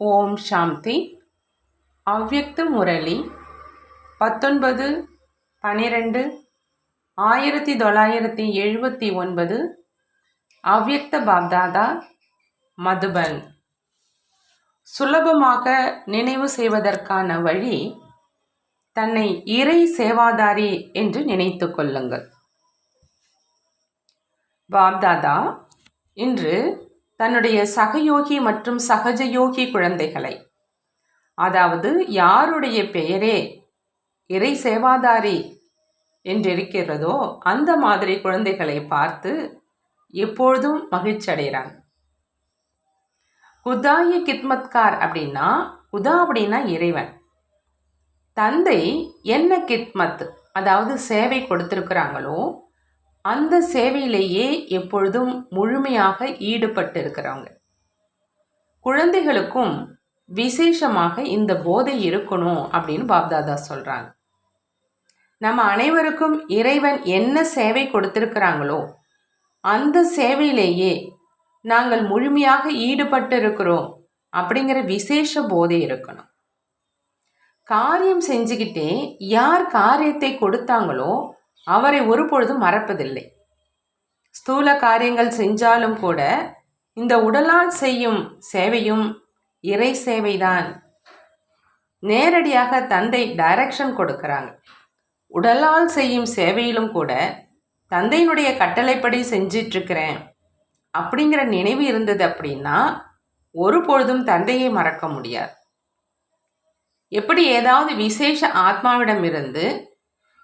ஓம் சாந்தி. அவ்யக்த முரளி பத்தொன்பது பனிரெண்டு ஆயிரத்தி தொள்ளாயிரத்தி எழுபத்தி ஒன்பது அவ்யக்த பாப்தாதா மதுபன் சுலபமாக நினைவு செய்வதற்கான வழி தன்னை இறை சேவாதாரி என்று நினைத்து கொள்ளுங்கள். பாப்தாதா இன்று தன்னுடைய சகயோகி மற்றும் சகஜயோகி குழந்தைகளை. அதாவது யாருடைய பெயரே இறை சேவாதாரி என்றிருக்கிறதோ அந்த மாதிரி குழந்தைகளை பார்த்து எப்பொழுதும் மகிழ்ச்சி அடைகிறாங்க குதாய கித்மத்கார் அப்படின்னா குதா அப்படின்னா இறைவன். தந்தை என்ன கித்மத் அதாவது சேவை கொடுத்துருக்குறாங்களோ அந்த சேவையிலேயே எப்பொழுதும் முழுமையாக ஈடுபட்டு இருக்கிறாங்க குழந்தைகளுக்கும் விசேஷமாக இந்த போதை இருக்கணும் அப்படின்னு பாப்தாதா சொல்கிறாங்க நம்ம அனைவருக்கும் இறைவன் என்ன சேவை கொடுத்திருக்கிறாங்களோ அந்த சேவையிலேயே நாங்கள் முழுமையாக ஈடுபட்டு இருக்கிறோம் அப்படிங்கிற விசேஷ போதை இருக்கணும். காரியம் செஞ்சுக்கிட்டே யார் காரியத்தை கொடுத்தாங்களோ அவரை ஒருபொழுதும் மறப்பதில்லை. ஸ்தூல காரியங்கள் செஞ்சாலும் கூட இந்த உடலால் செய்யும் சேவையும் இறை சேவைதான். நேரடியாக தந்தை டைரக்ஷன் கொடுக்குறாங்க. உடலால் செய்யும் சேவையிலும் கூட தந்தையினுடைய கட்டளைப்படி செஞ்சிட்ருக்கிறேன் அப்படிங்கிற நினைவு இருந்தது அப்படின்னா ஒரு பொழுதும் தந்தையை மறக்க முடியாது. எப்படி ஏதாவது விசேஷ ஆத்மாவிடம் இருந்து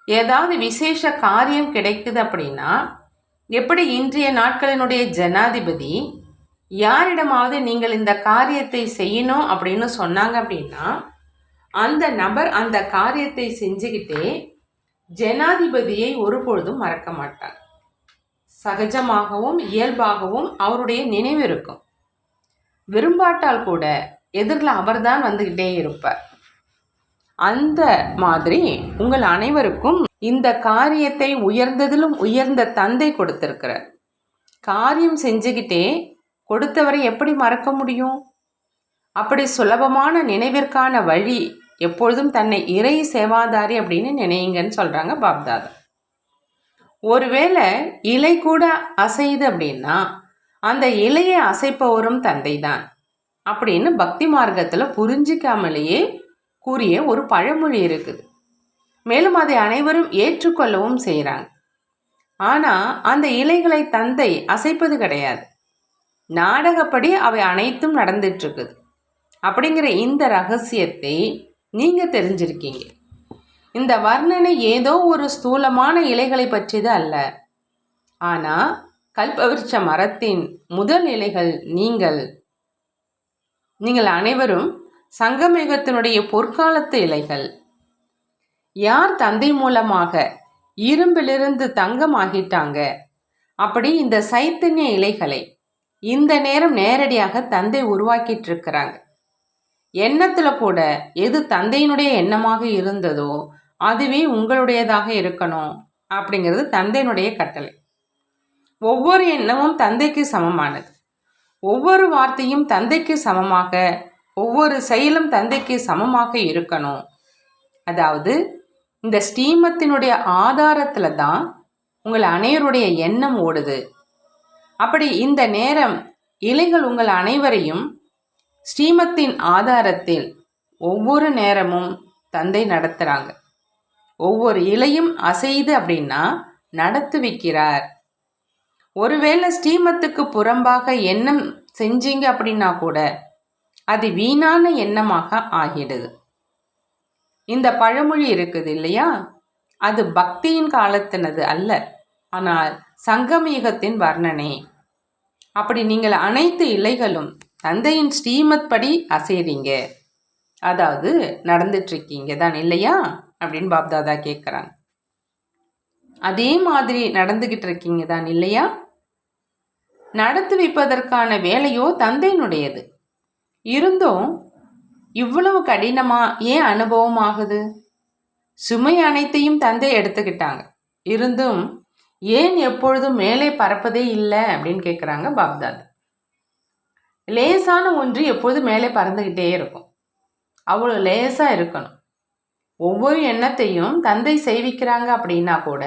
ஏதாவது விசேஷ காரியம் கிடைக்குது அப்படின்னா எப்படி இன்றைய நாட்களினுடைய ஜனாதிபதி யாரிடமாவது நீங்கள் இந்த காரியத்தை செய்யணும் அப்படின்னு சொன்னாங்க அப்படின்னா அந்த நபர் அந்த காரியத்தை செஞ்சுக்கிட்டே ஜனாதிபதியை ஒருபொழுதும் மறக்க மாட்டார். சகஜமாகவும் இயல்பாகவும் அவருடைய நினைவு இருக்கும். விரும்பாட்டால் கூட எதிரில் அவர்தான் வந்துக்கிட்டே இருப்பார். அந்த மாதிரி உங்கள் அனைவருக்கும் இந்த காரியத்தை உயர்ந்ததிலும் உயர்ந்த தந்தை கொடுத்திருக்கிறார். காரியம் செஞ்சுக்கிட்டே கொடுத்தவரை எப்படி மறக்க முடியும்? அப்படி சுலபமான நினைவிற்கான வழி எப்பொழுதும் தன்னை இறை சேவாதாரி அப்படின்னு நினையுங்கன்னு சொல்கிறாங்க பாப்தாதா. ஒருவேளை இலை கூட அசையுது அப்படின்னா அந்த இலையை அசைப்பவரும் தந்தை தான் அப்படின்னு பக்தி மார்க்கத்தில் புரிஞ்சிக்காமலேயே கூறிய ஒரு பழமொழி இருக்குது. மேலும் அதை அனைவரும் ஏற்றுக்கொள்ளவும் செய்கிறாங்க. ஆனால் அந்த இலைகளை தந்தை அசைப்பது கிடையாது. நாடகப்படி அவை அனைத்தும் நடந்துட்டுருக்குது. அப்படிங்கிற இந்த ரகசியத்தை நீங்கள் தெரிஞ்சிருக்கீங்க. இந்த வர்ணனை ஏதோ ஒரு ஸ்தூலமான இலைகளை பற்றியது அல்ல. ஆனால் கல்பவிருச்ச மரத்தின் முதல் இலைகள் நீங்கள். நீங்கள் அனைவரும் சங்கமேகத்தினுடைய பொற்காலத்து இலைகள். யார் தந்தை மூலமாக இரும்பிலிருந்து தங்கம் ஆகிட்டாங்க அப்படி இந்த சைத்தன்ய இலைகளை இந்த நேரம் நேரடியாக தந்தை உருவாக்கிட்டு இருக்கிறாங்க எண்ணத்தில் கூட எது தந்தையினுடைய எண்ணமாக இருந்ததோ அதுவே உங்களுடையதாக இருக்கணும் அப்படிங்கிறது தந்தையினுடைய கட்டளை. ஒவ்வொரு எண்ணமும் தந்தைக்கு சமமானது. ஒவ்வொரு வார்த்தையும் தந்தைக்கு சமமாக ஒவ்வொரு செயலும் தந்தைக்கு சமமாக இருக்கணும். அதாவது இந்த ஸ்டீமத்தினுடைய ஆதாரத்தில் தான் உங்கள் அனைவருடைய எண்ணம் ஓடுது. அப்படி இந்த நேரம் இலைகள் உங்கள் அனைவரையும் ஸ்ரீமத்தின் ஆதாரத்தில் ஒவ்வொரு நேரமும் தந்தை நடத்துகிறாங்க ஒவ்வொரு இலையும் அசையுது அப்படின்னா நடத்துவிக்கிறார் ஒருவேளை ஸ்ரீமத்துக்கு புறம்பாக எண்ணம் செஞ்சீங்க அப்படின்னா கூட அது வீணான எண்ணமாக ஆகிடுது. இந்த பழமொழி இருக்குது இல்லையா? அது பக்தியின் காலத்தினது அல்ல ஆனால் சங்கமீகத்தின் வர்ணனை. அப்படி நீங்கள் அனைத்து இலைகளும் தந்தையின் ஸ்ரீமத் படி அசைறீங்க. அதாவது நடந்துட்டுருக்கீங்க தான் இல்லையா? அப்படின்னு பாப்தாதா கேட்குறாங்க அதே மாதிரி நடந்துக்கிட்டு இருக்கீங்க தான் இல்லையா? நடத்து வைப்பதற்கான வேலையோ தந்தையினுடையது. இருந்தும் இவ்வளவு கடினமாக ஏன் அனுபவம் ஆகுது? சுமை அனைத்தையும் தந்தை எடுத்துக்கிட்டாங்க. இருந்தும் ஏன் எப்பொழுதும் மேலே பறப்பதே இல்லை அப்படின்னு கேட்குறாங்க பாப்தாத். லேசான ஒன்று எப்போது மேலே பறந்துக்கிட்டே இருக்கும். அவ்வளோ லேசாக இருக்கணும். ஒவ்வொரு எண்ணத்தையும் தந்தை செய்விக்கிறாங்க அப்படின்னா கூட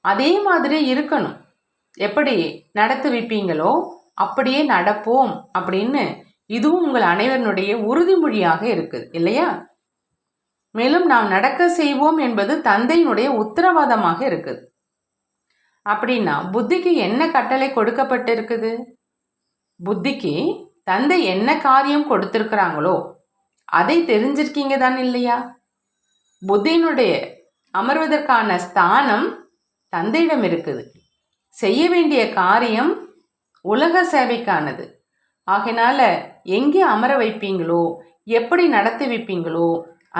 அதே மாதிரி இருக்கணும். எப்படி நடத்து வைப்பீங்களோ அப்படியே நடப்போம் அப்படின்னு இதுவும் உங்கள் அனைவருடைய உறுதிமொழியாக இருக்குது இல்லையா? மேலும் நாம் நடக்க செய்வோம் என்பது தந்தையினுடைய உத்தரவாதமாக இருக்குது. அப்படின்னா புத்திக்கு என்ன கட்டளை கொடுக்கப்பட்டிருக்குது? புத்திக்கு தந்தை என்ன காரியம் கொடுத்திருக்கிறாங்களோ அதை தெரிஞ்சிருக்கீங்க தான் இல்லையா? புத்தியினுடைய அமர்வதற்கான ஸ்தானம் தந்தையிடம் இருக்குது. செய்ய வேண்டிய காரியம் உலக சேவைக்கானது. ஆகையினால எங்கே அமர வைப்பீங்களோ எப்படி நடத்தி வைப்பீங்களோ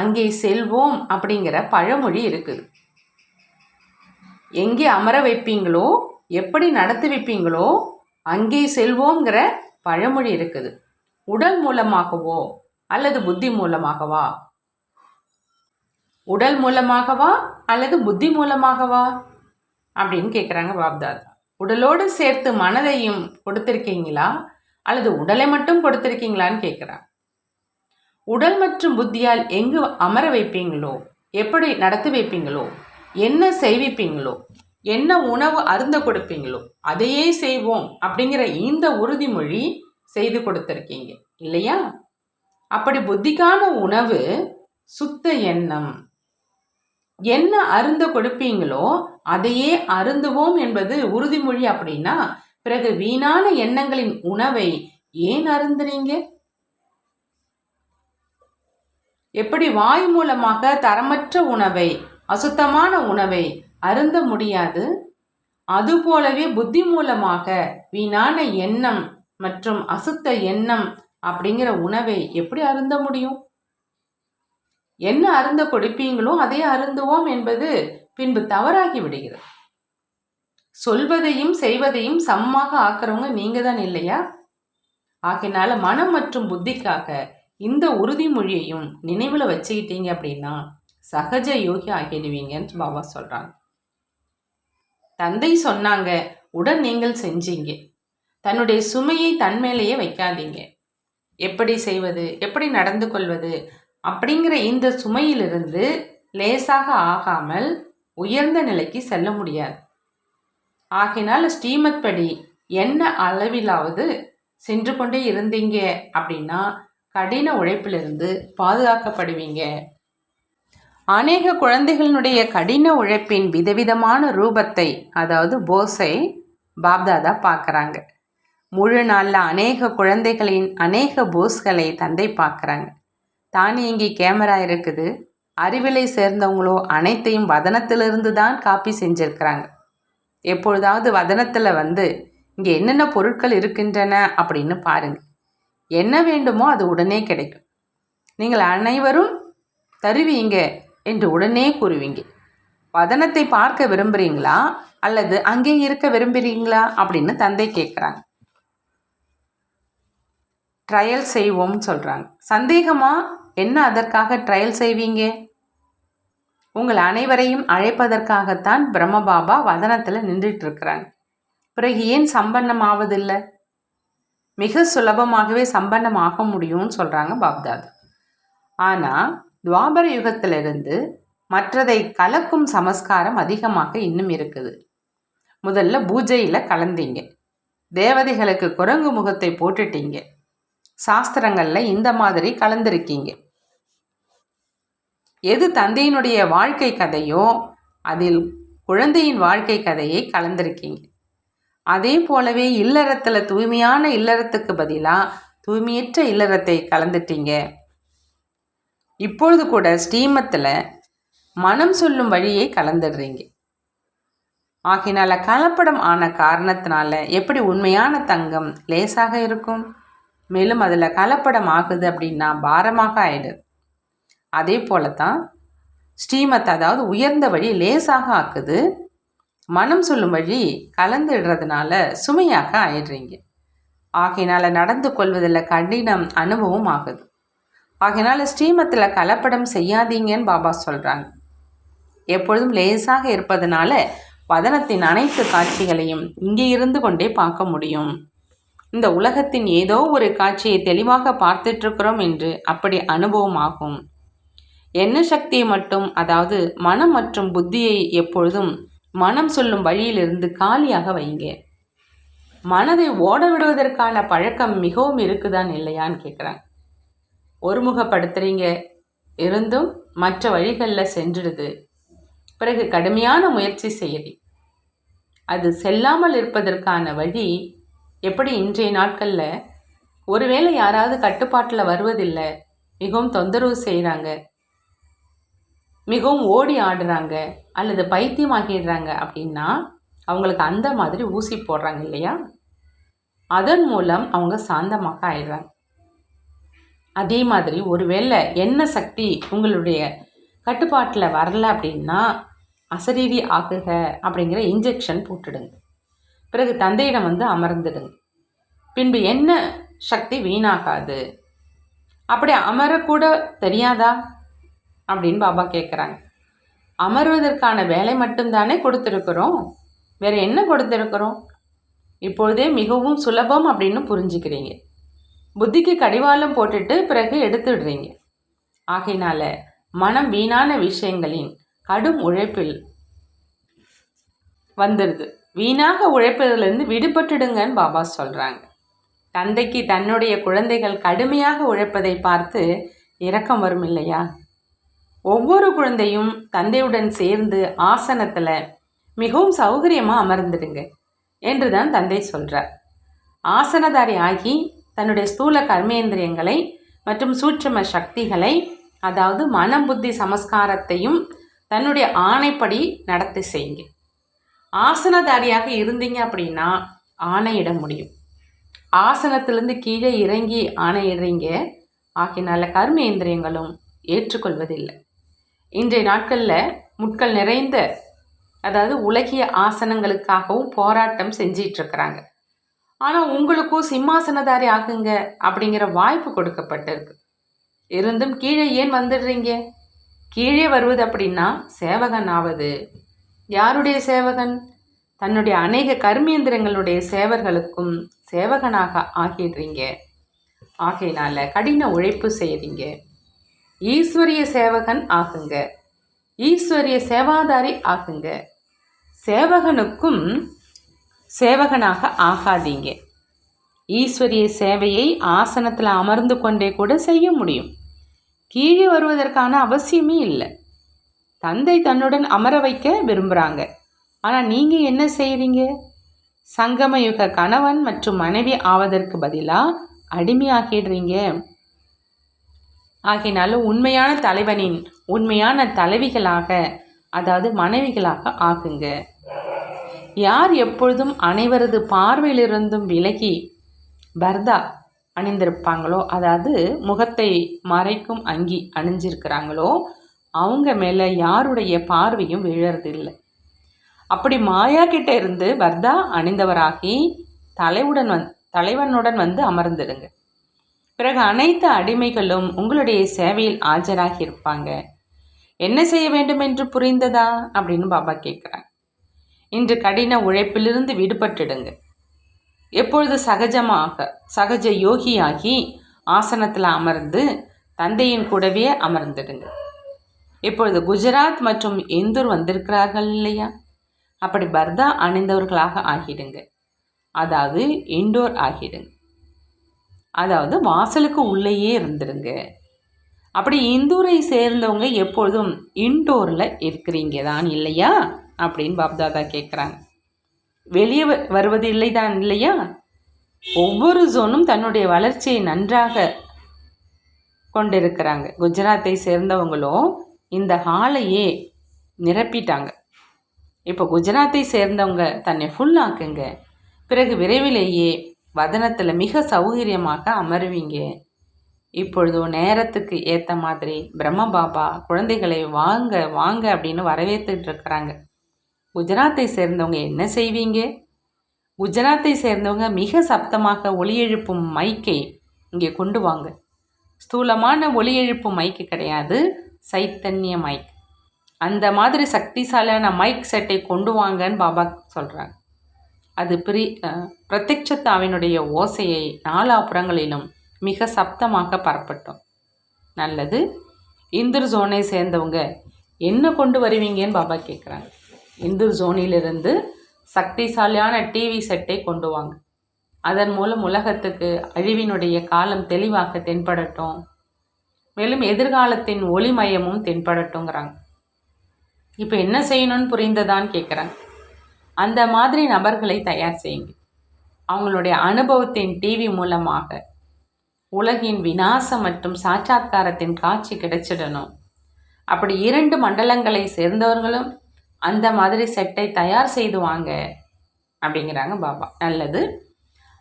அங்கே செல்வோம் அப்படிங்கிற பழமொழி இருக்குது. எங்கே அமர வைப்பீங்களோ எப்படி நடத்தி வைப்பீங்களோ அங்கே செல்வோங்கிற பழமொழி இருக்குது. உடல் மூலமாகவோ அல்லது புத்தி மூலமாகவா? உடல் மூலமாகவா அல்லது புத்தி மூலமாகவா? அப்படின்னு கேட்குறாங்க பாப்தாதா. உடலோடு சேர்த்து மனதையும் கொடுத்துருக்கீங்களா? அல்லது உடலை மட்டும் கொடுத்துருக்கீங்களான்னு கேட்குறான் உடல் மற்றும் புத்தியால் எங்கு அமர வைப்பீங்களோ எப்படி நடத்தி வைப்பீங்களோ என்ன செய்விப்பீங்களோ என்ன உணவு அருந்த கொடுப்பீங்களோ அதையே செய்வோம் அப்படிங்கிற இந்த உறுதிமொழி செய்து கொடுத்துருக்கீங்க. இல்லையா? அப்படி புத்திக்கான உணவு சுத்த எண்ணம். என்ன அருந்த கொடுப்பீங்களோ அதையே அருந்துவோம் என்பது உறுதிமொழி அப்படின்னா பிறகு வீணான எண்ணங்களின் உணவை ஏன் அருந்துறீங்க எப்படி வாய் மூலமாக தரமற்ற உணவை அசுத்தமான உணவை அருந்த முடியாது? அதுபோலவே புத்தி மூலமாக வீணான எண்ணம் மற்றும் அசுத்த எண்ணம் அப்படிங்கிற உணவை எப்படி அருந்த முடியும்? என்ன அருந்த கொடுப்பீங்களோ அதை அருந்துவோம் என்பது பின்பு தவறாகி விடுகிறது. சொல்வதையும் செய்வதையும் சமமாக ஆக்குறவங்க நீங்க தான் இல்லையா? ஆகையினால மனம் மற்றும் புத்திக்காக இந்த உறுதிமொழியையும் நினைவில் வச்சுக்கிட்டீங்க அப்படின்னா சகஜ யோகி ஆகிடுவீங்கன்னு பாபா சொல்கிறாங்க தந்தை சொன்னாங்க உடன் நீங்கள் செஞ்சீங்க. தன்னுடைய சுமையை தன்மேலேயே வைக்காதீங்க. எப்படி செய்வது எப்படி நடந்து கொள்வது அப்படிங்கிற இந்த சுமையிலிருந்து லேசாக ஆகாமல் உயர்ந்த நிலைக்கு செல்ல முடியாது. ஆகினால் ஸ்ரீமத் படி என்ன அளவிலாவது சென்று கொண்டே இருந்தீங்க அப்படின்னா கடின உழைப்பிலிருந்து பாதுகாக்கப்படுவீங்க. அநேக குழந்தைகளினுடைய கடின உழைப்பின் விதவிதமான ரூபத்தை அதாவது போஸை பாப்தாதா பார்க்குறாங்க. முழு நாளில் அநேக குழந்தைகளின் அநேக போஸ்களை தந்தை பார்க்குறாங்க. தானியங்கி கேமரா இருக்குது. அறிவிலை சேர்ந்தவங்களோ அனைத்தையும் வதனத்திலிருந்து தான் காப்பி செஞ்சுருக்கிறாங்க. எப்பொழுதாவது வதனத்தில் வந்து இங்கே என்னென்ன பொருட்கள் இருக்கின்றன? அப்படின்னு பாருங்கள் என்ன வேண்டுமோ அது உடனே கிடைக்கும். நீங்கள் அனைவரும் தருவீங்க என்று உடனே கூறுவீங்க. வதனத்தை பார்க்க விரும்புகிறீங்களா அல்லது அங்கே இருக்க விரும்புகிறீங்களா அப்படின்னு தந்தை கேட்குறாங்க. ட்ரையல் செய்வோம்னு சொல்கிறாங்க சந்தேகமாக என்ன அதற்காக ட்ரையல் செய்வீங்க? உங்கள் அனைவரையும் அழைப்பதற்காகத்தான் பிரம்மபாபா வதனத்தில் நின்றுட்டு இருக்கிறாங்க பிறகு ஏன் சம்பன்னம் ஆவதில்லை? மிக சுலபமாகவே சம்பன்னம் ஆக முடியும்னு சொல்கிறாங்க பாப்தாத். ஆனால் துவாபர யுகத்திலிருந்து மற்றதை கலக்கும் சமஸ்காரம் அதிகமாக இன்னும் இருக்குது. முதல்ல பூஜையில் கலந்தீங்க. தேவதைகளுக்கு குரங்கு முகத்தை போட்டுட்டீங்க. சாஸ்திரங்களில் இந்த மாதிரி கலந்துருக்கீங்க. எது தந்தையினுடைய வாழ்க்கை கதையோ அதில் குழந்தையின் வாழ்க்கை கதையை கலந்திருக்கீங்க. அதே போலவே இல்லறத்தில் தூய்மையான இல்லறத்துக்கு பதிலாக தூய்மையற்ற இல்லறத்தை கலந்துட்டீங்க. இப்பொழுது கூட ஸ்ரீமத்தில் மனம் சொல்லும் வழியை கலந்துடுறீங்க. ஆகினால கலப்படம் ஆன காரணத்தினால எப்படி உண்மையான தங்கம் லேசாக இருக்கும்? மேலும் அதில் கலப்படம் ஆகுது அப்படின்னா பாரமாக ஆயிடுது அதே போல தான் ஸ்ரீமத் அதாவது உயர்ந்த வழி லேசாக ஆக்குது. மனம் சொல்லும் வழி கலந்துடுறதுனால சுமையாக ஆயிடுறீங்க. ஆகையினால் நடந்து கொள்வதில் கடினம் அனுபவம் ஆகுது. ஆகையினால் ஸ்ரீமத்தில் கலப்படம் செய்யாதீங்கன்னு பாபா சொல்கிறாங்க எப்பொழுதும் லேசாக இருப்பதனால வதனத்தின் அனைத்து காட்சிகளையும் இங்கே இருந்து கொண்டே பார்க்க முடியும். இந்த உலகத்தின் ஏதோ ஒரு காட்சியை தெளிவாக பார்த்துட்ருக்கிறோம் என்று அப்படி அனுபவமாகும் எண்ண சக்தியை மட்டும் அதாவது மனம் மற்றும் புத்தியை எப்பொழுதும் மனம் சொல்லும் வழியிலிருந்து காலியாக வைங்க மனதை ஓட விடுவதற்கான பழக்கம் மிகவும் இருக்குதான் இல்லையான்னு கேட்குறாங்க ஒருமுகப்படுத்துறீங்க இருந்தும் மற்ற வழிகளில் சென்றுடுது. பிறகு கடுமையான முயற்சி செய்யுது. அது செல்லாமல் இருப்பதற்கான வழி எப்படி இன்றைய நாட்களில்? ஒருவேளை யாராவது கட்டுப்பாட்டில் வருவதில்லை மிகவும் தொந்தரவு செய்கிறாங்க மிகவும் ஓடி ஆடுறாங்க அல்லது பைத்தியமாகிடுறாங்க அப்படின்னா அவங்களுக்கு அந்த மாதிரி ஊசி போடுறாங்க இல்லையா? அதன் மூலம் அவங்க சாந்தமாக ஆயிடுறாங்க. அதே மாதிரி ஒருவேளை என்ன சக்தி உங்களுடைய கட்டுப்பாட்டில் வரல அப்படின்னா அசரீதி ஆகுக அப்படிங்கிற இன்ஜெக்ஷன் போட்டுடுங்க. பிறகு தந்தையிடம் வந்து அமர்ந்துடுங்க. பின்பு என்ன சக்தி வீணாகாது? அப்படி அமரக்கூட தெரியாதா? அப்படின்னு பாபா கேட்குறாங்க அமர்வதற்கான வேலை மட்டும்தானே கொடுத்துருக்குறோம். வேறு என்ன கொடுத்துருக்குறோம்? இப்பொழுதே மிகவும் சுலபம் அப்படின்னு புரிஞ்சுக்கிறீங்க. புத்திக்கு கடிவாளம் போட்டுட்டு பிறகு எடுத்துடுறீங்க. ஆகையினால மனம் வீணான விஷயங்களின் கடும் உழைப்பில் வந்துடுது வீணாக உழைப்பதிலிருந்து விடுபட்டுடுங்கன்னு பாபா சொல்கிறாங்க தந்தைக்கு தன்னுடைய குழந்தைகள் கடுமையாக உழைப்பதை பார்த்து இரக்கம் வரும் இல்லையா? ஒவ்வொரு குழந்தையும் தந்தையுடன் சேர்ந்து ஆசனத்தில் மிகவும் சௌகரியமாக அமர்ந்துடுங்க என்று தான் தந்தை சொல்கிறார் ஆசனதாரி ஆகி தன்னுடைய ஸ்தூல கர்மேந்திரியங்களை மற்றும் சூட்சம சக்திகளை அதாவது மனம் புத்தி சமஸ்காரத்தையும் தன்னுடைய ஆணைப்படி நடத்தி செய்யுங்க. ஆசனதாரியாக இருந்தீங்க அப்படின்னா ஆணையிட முடியும். ஆசனத்திலேருந்து கீழே இறங்கி ஆணையிடுறீங்க ஆகினால கர்மேந்திரியங்களும் ஏற்றுக்கொள்வதில்லை. இன்றைய நாட்களில் முட்கள் நிறைந்த அதாவது உலகிய ஆசனங்களுக்காகவும் போராட்டம் செஞ்சிட்ருக்கிறாங்க. ஆனால் உங்களுக்கும் சிம்மாசனதாரி ஆகுங்க அப்படிங்கிற வாய்ப்பு கொடுக்கப்பட்டிருக்கு. இருந்தும் கீழே ஏன் வந்துடுறீங்க? கீழே வருவது அப்படின்னா சேவகன் ஆவது. யாருடைய சேவகன்? தன்னுடைய அநேக கர்மேந்திரங்களுடைய சேவர்களுக்கும் சேவகனாக ஆகிடுறீங்க. ஆகையினால கடின உழைப்பு செய்கிறீங்க ஈஸ்வரிய சேவகன் ஆகுங்க. ஈஸ்வரிய சேவாதாரி ஆகுங்க. சேவகனுக்கும் சேவகனாக ஆகாதீங்க. ஈஸ்வரிய சேவையை ஆசனத்தில் அமர்ந்து கொண்டே கூட செய்ய முடியும். கீழே வருவதற்கான அவசியமே இல்லை. தந்தை தன்னுடன் அமர வைக்க விரும்புகிறாங்க ஆனால் நீங்கள் என்ன செய்கிறீங்க சங்கமயுக கணவன் மற்றும் மனைவி ஆவதற்கு பதிலாக அடிமையாகிடுறீங்க. ஆகினாலும் உண்மையான தலைவனின் உண்மையான தலைவிகளாக அதாவது மனைவிகளாக ஆகுங்க. யார் எப்பொழுதும் அனைவரது பார்வையிலிருந்தும் விலகி பர்தா அணிந்திருப்பாங்களோ அதாவது முகத்தை மறைக்கும் அங்கி அணிஞ்சிருக்கிறாங்களோ அவங்க மேலே யாருடைய பார்வையும் விழறதில்லை. அப்படி மாயா கிட்ட இருந்து வர்தா அணிந்தவராகி தலைவுடன் வந் தலைவனுடன் வந்து அமர்ந்துடுங்க. பிறகு அனைத்து அடிமைகளும் உங்களுடைய சேவையில் ஆஜராகி இருப்பாங்க. என்ன செய்ய வேண்டும் என்று புரிந்ததா? அப்படின்னு பாபா கேட்குறாங்க இன்று கடின உழைப்பிலிருந்து விடுபட்டுடுங்க. எப்பொழுது சகஜமாக சகஜ யோகியாகி ஆசனத்தில் அமர்ந்து தந்தையின் கூடவே அமர்ந்துடுங்க. இப்பொழுது குஜராத் மற்றும் இந்தூர் வந்திருக்கிறார்கள் இல்லையா? அப்படி பர்தா அணிந்தவர்களாக ஆகிடுங்க. அதாவது இண்டோர் ஆகிடுங்க. அதாவது வாசலுக்கு உள்ளேயே இருந்துருங்க. அப்படி இந்தூரை சேர்ந்தவங்க எப்பொழுதும் இன்டோரில் இருக்கிறீங்க தான் இல்லையா? அப்படின்னு பாப்தாதா கேட்குறாங்க வெளியே வருவது இல்லை தான் இல்லையா? ஒவ்வொரு ஜோனும் தன்னுடைய வளர்ச்சியை நன்றாக கொண்டிருக்கிறாங்க. குஜராத்தை சேர்ந்தவங்களும் இந்த ஹாலையே நிரப்பிட்டாங்க. இப்போ குஜராத்தை சேர்ந்தவங்க தன்னை ஃபுல்லாக்குங்க பிறகு விரைவிலேயே வதனத்தில் மிக சௌகரியமாக அமருவீங்க. இப்பொழுதோ நேரத்துக்கு ஏற்ற மாதிரி பிரம்ம பாபா குழந்தைகளை வாங்க வாங்க அப்படின்னு வரவேற்றுட்டு இருக்கிறாங்க. குஜராத்தை சேர்ந்தவங்க என்ன செய்வீங்க? குஜராத்தை சேர்ந்தவங்க மிக சப்தமாக ஒளி எழுப்பும் மைக்கை இங்கே கொண்டு வாங்க. ஸ்தூலமான ஒளி எழுப்பும் மைக்கு கிடையாது சைத்தன்ய மைக். அந்த மாதிரி சக்திசாலியான மைக் செட்டை கொண்டு வாங்கன்னு பாபா சொல்கிறாங்க அது பிரி பிரத்யட்சத்தாவினுடைய ஓசையை நாலாபுறங்களிலும் மிக சப்தமாக பரப்பட்டோம். நல்லது. இந்துர் ஜோனை சேர்ந்தவங்க என்ன கொண்டு வருவீங்கன்னு பாபா கேட்குறாங்க இந்துர் ஜோனிலிருந்து சக்திசாலியான டிவி செட்டை கொண்டு வாங்க. அதன் மூலம் உலகத்துக்கு அழிவினுடைய காலம் தெளிவாக தென்படட்டும். மேலும் எதிர்காலத்தின் ஒளிமயமும் தென்படட்டுங்கிறாங்க இப்போ என்ன செய்யணும்னு புரிந்ததான்னு கேட்குறாங்க அந்த மாதிரி நபர்களை தயார் செய்யுங்க. அவங்களுடைய அனுபவத்தின் டிவி மூலமாக. உலகின் விநாசம் மற்றும் சாட்சாத்காரத்தின் காட்சி கிடைச்சிடணும். அப்படி இரண்டு மண்டலங்களை சேர்ந்தவர்களும் அந்த மாதிரி செட்டை தயார் செய்து வாங்க அப்படிங்கிறாங்க பாபா. நல்லது.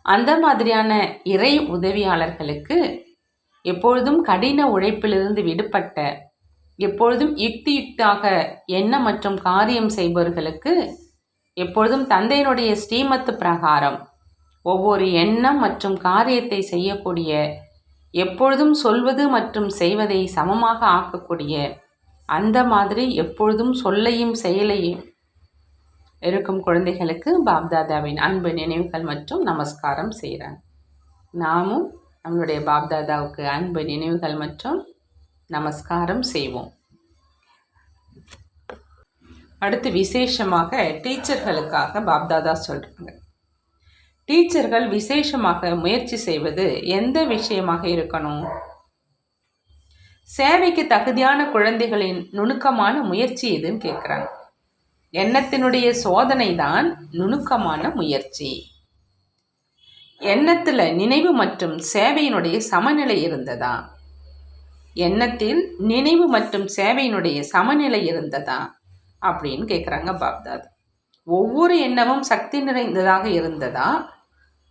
அந்த மாதிரியான இறை உதவியாளர்களுக்கு எப்பொழுதும் கடின உழைப்பிலிருந்து விடுபட்ட எப்பொழுதும் யுக்தி யுக்தாக எண்ணம் மற்றும் காரியம் செய்பவர்களுக்கு எப்பொழுதும் தந்தையினுடைய ஸ்ரீமத்து பிரகாரம் ஒவ்வொரு எண்ணம் மற்றும் காரியத்தை செய்யக்கூடிய எப்பொழுதும் சொல்வது மற்றும் செய்வதை சமமாக ஆக்கக்கூடிய அந்த மாதிரி எப்பொழுதும் சொல்லையும் செயலையும் இருக்கும் குழந்தைகளுக்கு பாப்தாதாவின் அன்பு நினைவுகள் மற்றும் நமஸ்காரம் செய்கிறாங்க நாமும் நம்மளுடைய பாப்தாதாவுக்கு அன்பு நினைவுகள் மற்றும் நமஸ்காரம் செய்வோம். அடுத்து விசேஷமாக டீச்சர்களுக்காக பாப்தாதா சொல்கிறாங்க டீச்சர்கள் விசேஷமாக முயற்சி செய்வது எந்த விஷயமாக இருக்கணும்? சேவைக்கு தகுதியான குழந்தைகளின் நுணுக்கமான முயற்சி எதுன்னு கேட்குறாங்க எண்ணத்தினுடைய சோதனை தான் நுணுக்கமான முயற்சி. எண்ணத்தில் நினைவு மற்றும் சேவையினுடைய சமநிலை இருந்ததா? எண்ணத்தில் நினைவு மற்றும் சேவையினுடைய சமநிலை இருந்ததா? அப்படின்னு கேட்குறாங்க பாப்தாத். ஒவ்வொரு எண்ணமும் சக்தி நிறைந்ததாக இருந்ததா?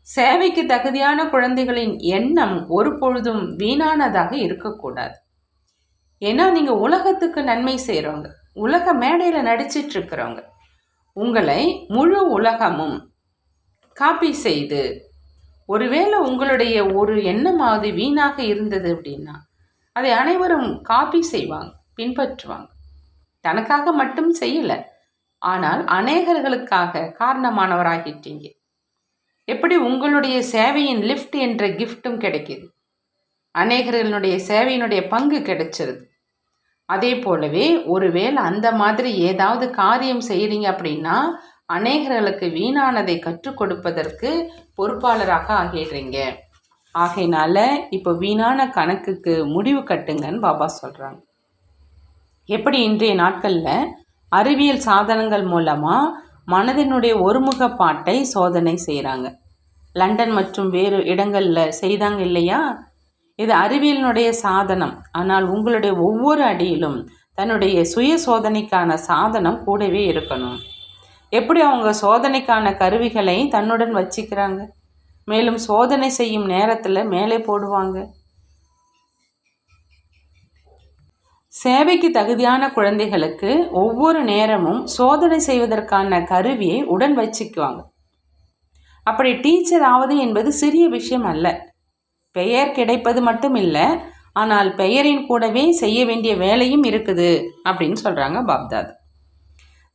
சேவைக்கு தகுதியான குழந்தைகளின் எண்ணம் ஒரு பொழுதும் வீணானதாக இருக்கக்கூடாது. ஏன்னா நீங்கள் உலகத்துக்கு நன்மை செய்கிறவங்க உலக மேடையில் நடிச்சிட்ருக்கிறவங்க உங்களை முழு உலகமும் காப்பி செய்து ஒருவேளை உங்களுடைய ஒரு எண்ணமாவது வீணாக இருந்தது அப்படின்னா அதை அனைவரும் காப்பி செய்வாங்க பின்பற்றுவாங்க. தனக்காக மட்டும் செய்யலை ஆனால் அநேகர்களுக்காக காரணமானவராகிட்டீங்க. எப்படி உங்களுடைய சேவையின் லிஃப்ட் என்ற கிஃப்ட்டும் கிடைக்கிது. அநேகர்களுடைய சேவையினுடைய பங்கு கிடைச்சிருது. அதே போலவே ஒருவேளை அந்த மாதிரி ஏதாவது காரியம் செய்கிறீங்க அப்படின்னா அநேகர்களுக்கு வீணானதை கற்றுக் கொடுப்பதற்கு பொறுப்பாளராக ஆகிடுறீங்க. ஆகையினால இப்போ வீணான கணக்குக்கு முடிவு கட்டுங்கன்னு பாபா சொல்கிறாங்க எப்படி இன்றைய நாட்களில் அறிவியல் சாதனங்கள் மூலமாக மனதினுடைய ஒருமுகப்பாட்டை சோதனை செய்கிறாங்க லண்டன் மற்றும் வேறு இடங்களில் செய்தாங்க இல்லையா? இது அறிவியலினுடைய சாதனம். ஆனால் உங்களுடைய ஒவ்வொரு அடியிலும் தன்னுடைய சுய சோதனைக்கான சாதனம் கூடவே இருக்கணும். எப்படி அவங்க சோதனைக்கான கருவிகளை தன்னுடன் வச்சுக்கிறாங்க? மேலும் சோதனை செய்யும் நேரத்தில் மேலே போடுவாங்க. சேவைக்கு தகுதியான குழந்தைகளுக்கு ஒவ்வொரு நேரமும் சோதனை செய்வதற்கான கருவியை உடன் வச்சுக்குவாங்க. அப்படி டீச்சர் ஆவது என்பது சிறிய விஷயம் அல்ல. பெயர் கிடைப்பது மட்டும் இல்லை ஆனால் பெயரின் கூடவே செய்ய வேண்டிய வேலையும் இருக்குது அப்படின்னு சொல்கிறாங்க பாப்தாத்.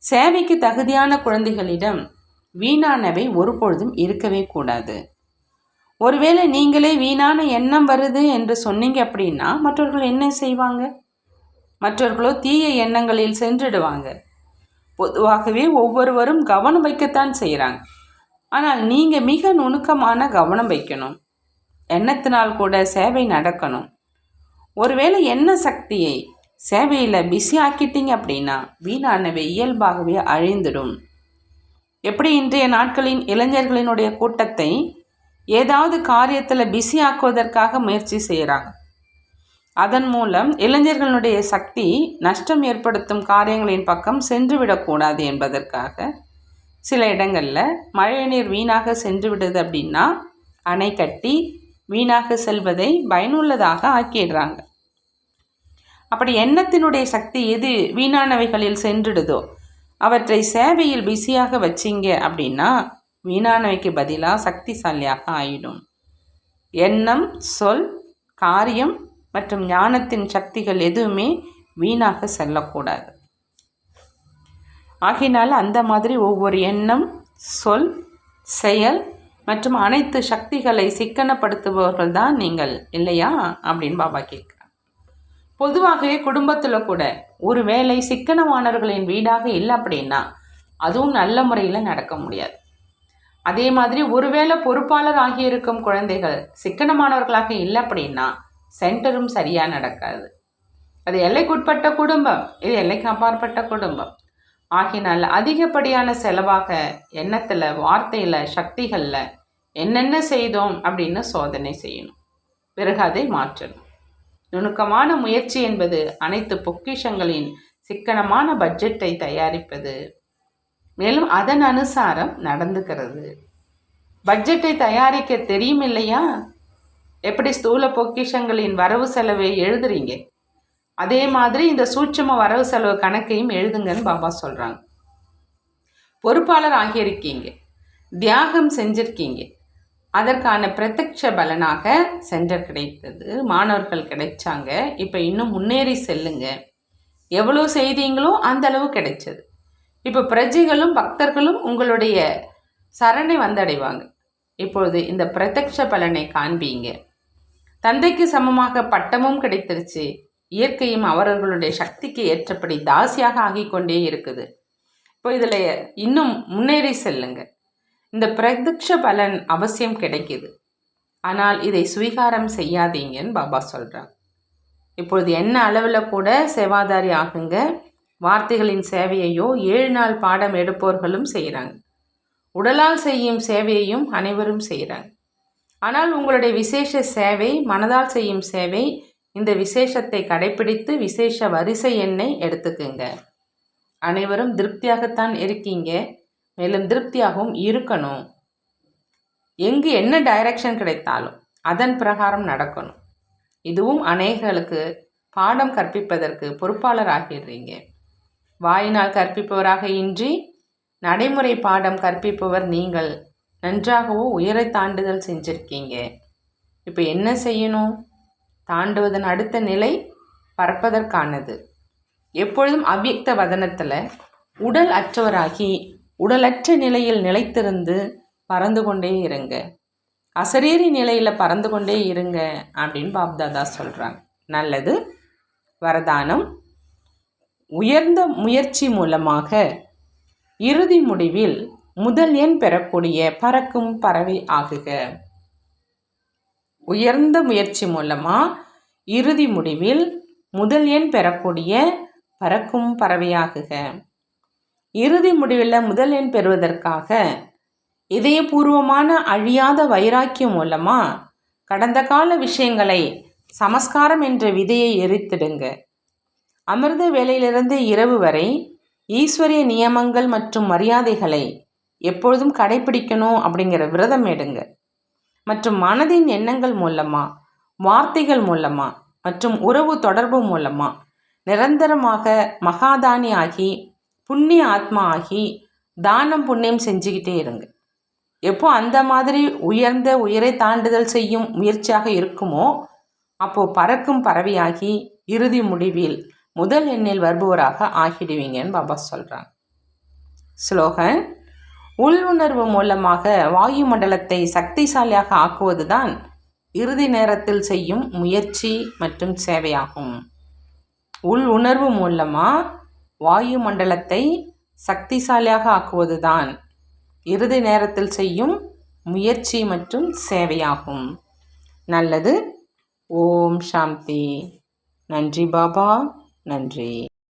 சேவைக்கு தகுதியான குழந்தைகளிடம் வீணானவை ஒருபொழுதும் இருக்கவே கூடாது. ஒருவேளை நீங்களே வீணான எண்ணம் வருது என்று சொன்னீங்க அப்படின்னா மற்றவர்கள் என்ன செய்வாங்க? மற்றவர்களோ தீய எண்ணங்களில் சென்றுடுவாங்க. பொதுவாகவே ஒவ்வொருவரும் கவனம் வைக்கத்தான் செய்கிறாங்க ஆனால் நீங்கள் மிக நுணுக்கமான கவனம் வைக்கணும். எண்ணத்தினால் கூட சேவை நடக்கணும். ஒருவேளை என்ன சக்தியை சேவையில் பிஸி ஆக்கிட்டீங்க அப்படின்னா வீணானவை இயல்பாகவே அழிந்துடும். எப்படி இன்றைய நாட்களின் இளைஞர்களினுடைய கூட்டத்தை ஏதாவது காரியத்தில் பிஸி ஆக்குவதற்காக முயற்சி செய்கிறாங்க அதன் மூலம் இளைஞர்களுடைய சக்தி நஷ்டம் ஏற்படுத்தும் காரியங்களின் பக்கம் சென்றுவிடக்கூடாது என்பதற்காக சில இடங்களில் மழைநீர் வீணாக சென்று விடுது அப்படின்னா அணை கட்டி வீணாக செல்வதை பயனுள்ளதாக ஆக்கிடுறாங்க. அப்படி எண்ணத்தினுடைய சக்தி எது வீணானவைகளில் சென்றுடுதோ அவற்றை சேவையில் பிஸியாக வச்சிங்க அப்படின்னா வீணானவைக்கு பதிலாக சக்திசாலியாக ஆயிடும். எண்ணம் சொல் காரியம் மற்றும் ஞானத்தின் சக்திகள் எதுவுமே வீணாக செல்லக்கூடாது. ஆகையினால் அந்த மாதிரி ஒவ்வொரு எண்ணம் சொல் செயல் மற்றும் அனைத்து சக்திகளை சிக்கனப்படுத்துபவர்கள் தான் நீங்கள் இல்லையா? அப்படின்னு பாபா கேட்குறாங்க பொதுவாகவே குடும்பத்தில் கூட ஒரு வேலை சிக்கனமானவர்களின் வீடாக இல்லை அப்படின்னா அதுவும் நல்ல முறையில் நடக்க முடியாது. அதே மாதிரி ஒருவேளை பொறுப்பாளர் ஆகியிருக்கும் குழந்தைகள் சிக்கனமானவர்களாக இல்லை அப்படின்னா சென்டரும் சரியாக நடக்காது. அது எல்லைக்குட்பட்ட குடும்பம். இது எல்லைக்கு அப்பாற்பட்ட குடும்பம். ஆகினால் அதிகப்படியான செலவாக எண்ணத்தில் வார்த்தையில் சக்திகளில் என்னென்ன செய்தோம் அப்படின்னு சோதனை செய்யணும். பிறகு அதை மாற்றணும். நுணுக்கமான முயற்சி என்பது அனைத்து பொக்கிஷங்களின் சிக்கனமான பட்ஜெட்டை தயாரிப்பது. மேலும் அதன் அனுசாரம் நடந்துக்கிறது. பட்ஜெட்டை தயாரிக்க தெரியும் இல்லையா? எப்படி ஸ்தூல பொக்கிஷங்களின் வரவு செலவை எழுதுறீங்க? அதே மாதிரி இந்த சூட்சம வரவு செலவு கணக்கையும் எழுதுங்கன்னு பாபா சொல்கிறாங்க பொறுப்பாளர் ஆகியிருக்கீங்க. தியாகம் செஞ்சிருக்கீங்க. அதற்கான பிரத்யட்ச பலனாக சென்டர் கிடைத்தது மாணவர்கள் கிடைச்சாங்க. இப்போ இன்னும் முன்னேறி செல்லுங்க. எவ்வளோ செய்தீங்களோ அந்த அளவு கிடைச்சது. இப்போ பிரஜைகளும் பக்தர்களும் உங்களுடைய சரணை வந்தடைவாங்க. இப்பொழுது இந்த பிரத்யக்ஷ பலனை காண்பீங்க. தந்தைக்கு சமமாக பட்டமும் கிடைத்திருச்சு. இயற்கையும் அவரவர்களுடைய சக்திக்கு ஏற்றபடி தாசியாக ஆகிக்கொண்டே இருக்குது. இப்போ இதில் இன்னும் முன்னேறி செல்லுங்க. இந்த பிரத்யக்ஷ பலன் அவசியம் கிடைக்கிது. ஆனால் இதை சுவீகாரம் செய்யாதீங்கன்னு பாபா சொல்கிறார் இப்பொழுது என்ன அளவில் கூட சேவாதாரி ஆகுங்க. வார்த்தைகளின் சேவையையோ ஏழு நாள் பாடம் எடுப்பவர்களும் செய்கிறாங்க உடலால் செய்யும் சேவையையும் அனைவரும் செய்கிறாங்க. ஆனால் உங்களுடைய விசேஷ சேவை மனதால் செய்யும் சேவை இந்த விசேஷத்தை கடைபிடித்து விசேஷ வரிசை எண்ணை எடுத்துக்குங்க. அனைவரும் திருப்தியாகத்தான் இருக்கீங்க. மேலும் திருப்தியாகவும் இருக்கணும். எங்கு என்ன டைரக்ஷன் கிடைத்தாலும் அதன் பிரகாரம் நடக்கணும். இதுவும் அநேகர்களுக்கு பாடம் கற்பிப்பதற்கு பொறுப்பாளர் ஆகிடுறீங்க வாயினால் கற்பிப்பவராக இன்றி நடைமுறை பாடம் கற்பிப்பவர் நீங்கள். நன்றாகவோ உயரை தாண்டுதல் செஞ்சுருக்கீங்க. இப்போ என்ன செய்யணும்? தாண்டுவதன் அடுத்த நிலை பறப்பதற்கானது. எப்பொழுதும் அவ்வியக்த வதனத்தில் உடல் அற்றவராகி உடலற்ற நிலையில் நிலைத்திருந்து பறந்து கொண்டே இருங்க. அசரீரி நிலையில் பறந்து கொண்டே இருங்க அப்படின்னு பாப்தாதா சொல்கிறாங்க நல்லது. வரதானம். உயர்ந்த முயற்சி மூலமாக இறுதி முடிவில் முதல் எண் பெறக்கூடிய பறக்கும் பறவை ஆகுக. உயர்ந்த முயற்சி மூலமாக இறுதி முடிவில் முதல் எண் பெறக்கூடிய பறக்கும் பறவையாகுக இறுதி முடிவில் முதல் எண் பெறுவதற்காக இதயபூர்வமான அழியாத வைராக்கியம் மூலமாக கடந்த கால விஷயங்களை சமஸ்காரம் என்ற விதையை எரித்திடுங்க. அமிர்த வேலையிலிருந்து இரவு வரை ஈஸ்வரிய நியமங்கள் மற்றும் மரியாதைகளை எப்பொழுதும் கடைபிடிக்கணும் அப்படிங்கிற விரதம் எடுங்க. மற்றும் மனதின் எண்ணங்கள் மூலமாக வார்த்தைகள் மூலமாக மற்றும் உறவு தொடர்பு மூலமாக நிரந்தரமாக மகாதானி ஆகி புண்ணிய ஆத்மா ஆகி தானம் புண்ணியம் செஞ்சுக்கிட்டே இருங்க. எப்போ அந்த மாதிரி உயர்ந்த உயரை தாண்டுதல் செய்யும் முயற்சியாக இருக்குமோ அப்போது பறக்கும் பறவையாகி இறுதி முடிவில் முதல் எண்ணில் வருபவராக ஆகிடுவீங்கன்னு பாபா சொல்கிறாங்க ஸ்லோகன் உள்ளுணர்வு மூலமாக வாயு மண்டலத்தை சக்திசாலியாக ஆக்குவது தான் இறுதி நேரத்தில் செய்யும் முயற்சி மற்றும் சேவையாகும். உள் உணர்வு மூலமாக வாயு மண்டலத்தை சக்திசாலியாக ஆக்குவது தான் இறுதி நேரத்தில் செய்யும் முயற்சி மற்றும் சேவையாகும். நல்லது. ஓம் சாந்தி. நன்றி பாபா. நன்றி.